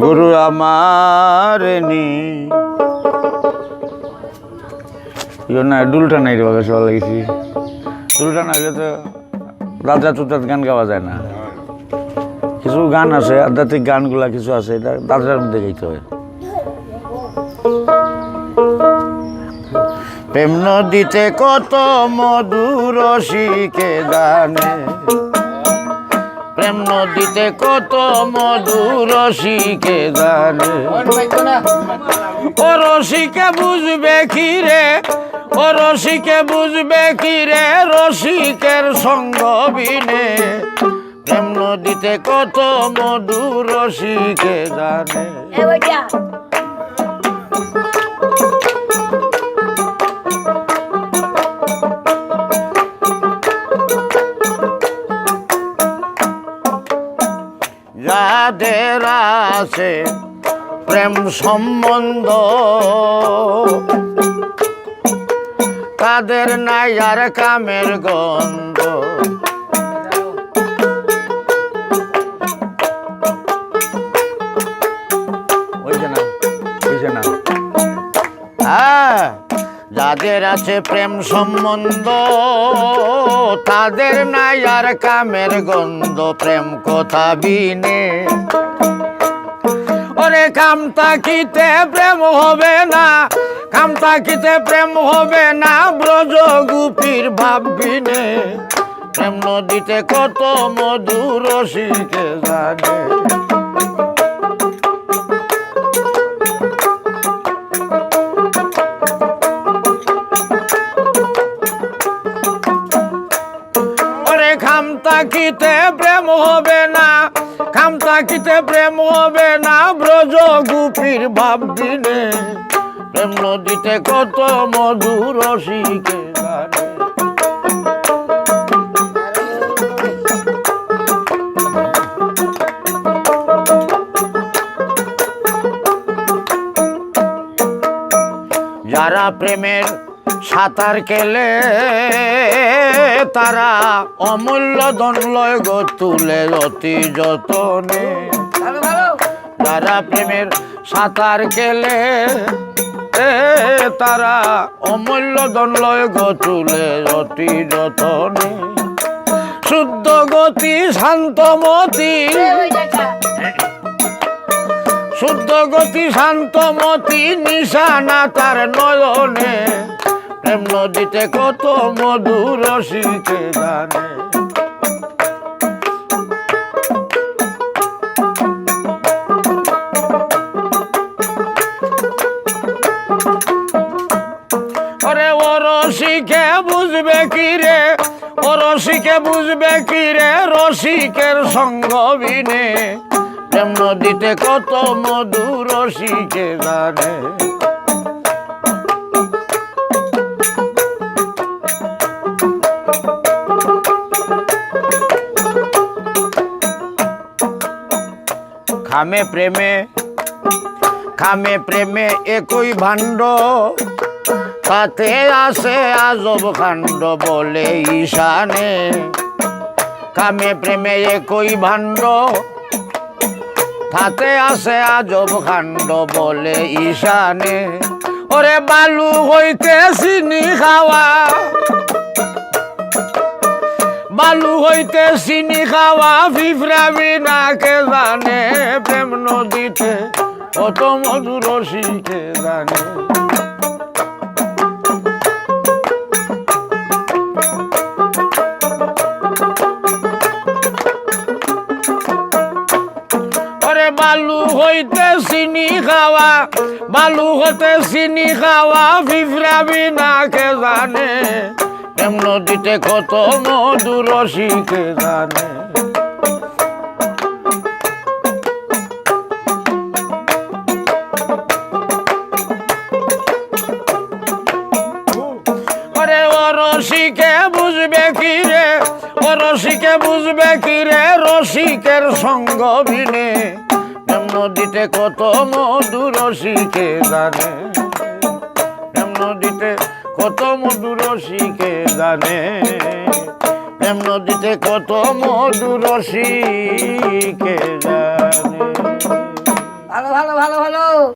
গুরু আমার নি। না ডুলটা নাই রে বাবা সব লাগিয়েছি ডুলটা না তো রাজা তুতার গান গাওয়া যায় না। কিছু গান আছে, আধ্যাত্মিক গানগুলা কিছু আছে দাদার মধ্যে গাইতে হয়। প্রেম নদীতে কত মধুর শিখে জানে প্রেম নদীতে কত মধুর শিখে জানে। ও রসিকে বুঝবে কি রে ও রসিকে বুঝবে কি রে রসিকের সঙ্গ বিনে। প্রেম নদীতে কত মধুর রসিকে জানে। যাদের আছে প্রেম সম্বন্ধ। তাদের নাই আর কামের গন্ধ। না। হ্যাঁ যাদের আছে প্রেম সম্বন্ধ, তাদের নাই আর কামের গন্ধ, প্রেম কথা বিনে। ওরে কাম তাকিতে প্রেম হবে না কাম তাকিতে প্রেম হবে না, ব্রজ গুপির ভাবিনে প্রেম নদীতে কত মধুর শিখে জানে। তাকিতে প্রেম হবে না, খাম তাকিতে প্রেম হবে না, ব্রজ গুপির ভাব দিনে। প্রেম নদীতে কত মধুর শিখে যারা প্রেমের সাঁতার কেলে তারা অমূল্য দণ্ডয় গো তুলে অতি যতনে। যারা প্রেমের সাঁতার কেলে তারা অমূল্য দণ্ডয় গো তুলে অতি যতনে। শুদ্ধ গতি শান্তমতি শুদ্ধ গতি শান্তমতি নিশানা তার নয়নে। প্রেম নদীতে কত মধুর শিখে জানে ওরে ও রসিকে বুঝবে কি রে? ও রসিকে বুঝবে কি রে? রসিকের সঙ্গ বিনে। প্রেম নদীতে কত মধু রসিকে জানে খামে প্রেমে খামে প্রেমে একই ভাণ্ড। তাতে আসে আজব কাণ্ড বলে ঈশানে। কামে প্রেমে একই ভাণ্ড, তাতে আসে আজব কাণ্ড বলে ঈশানে। ওরে বালু হইতে চিনি খাওয়া বালু হইতে চিনি খাওয়া ফিফরাবি নাকে জানে, প্রেম নদীতে কত মধুর শিখে জানে। বালু হইতে চিনি খাওয়া, বালু হতে চিনি খাওয়া ফিফরাবি নাকে জানে। প্রেম নদীতে কত মধুর শিখে জানে। রসিকে বুঝবে কি রে? ও রসিকে বুঝবে কি রে? রসিকের সঙ্গ বিনে প্রেম নদীতে কত মধু রসিকে জানে। প্রেম নদীতে কত মধুর শিখে জানে। প্রেম নদীতে কত মধুর শিখে জানে। ভালো ভালো ভালো ভালো।